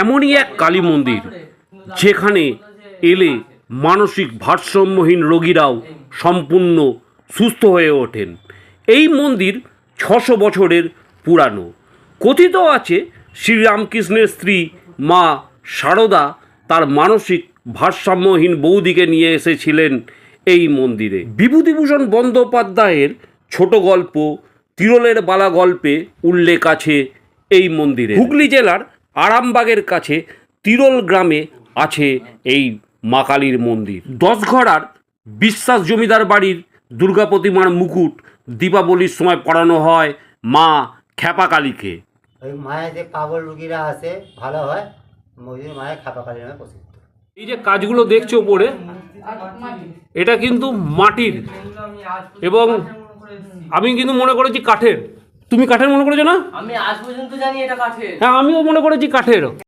এমনই এক কালী মন্দির, যেখানে এলে মানসিক ভারসাম্যহীন রোগীরাও সম্পূর্ণ সুস্থ হয়ে ওঠেন। এই মন্দির ছশো বছরের পুরানো। কথিত আছে শ্রীরামকৃষ্ণের স্ত্রী মা সারদা তার মানসিক ভারসাম্যহীন বৌদিকে নিয়ে এসেছিলেন এই মন্দিরে। বিভূতিভূষণ বন্দ্যোপাধ্যায়ের ছোট গল্প তিরলের বালা গল্পে উল্লেখ আছে এই মন্দিরে। হুগলি জেলার আরামবাগের কাছে তিরল গ্রামে আছে এই মা কালীর মন্দির। দশঘড়ার বিশ্বাস জমিদার বাড়ির দুর্গা প্রতিমার মুকুট দীপাবলির সময় পড়ানো হয় মা খ্যাপা কালীকে। ওই মায়ের যে পাগল রুগীরা আসে ভালো হয় মায়ের খাপাকালী নামে প্রসিদ্ধ। এই যে কাজগুলো দেখছ ওপরে এটা কিন্তু মাটির। এবং আমি কিন্তু মনে করেছি কাঠের। তুমি কাঠের মনে করেছ না? আমি আজ পর্যন্ত জানি এটা কাঠের। হ্যাঁ আমিও মনে করেছি কাঠের।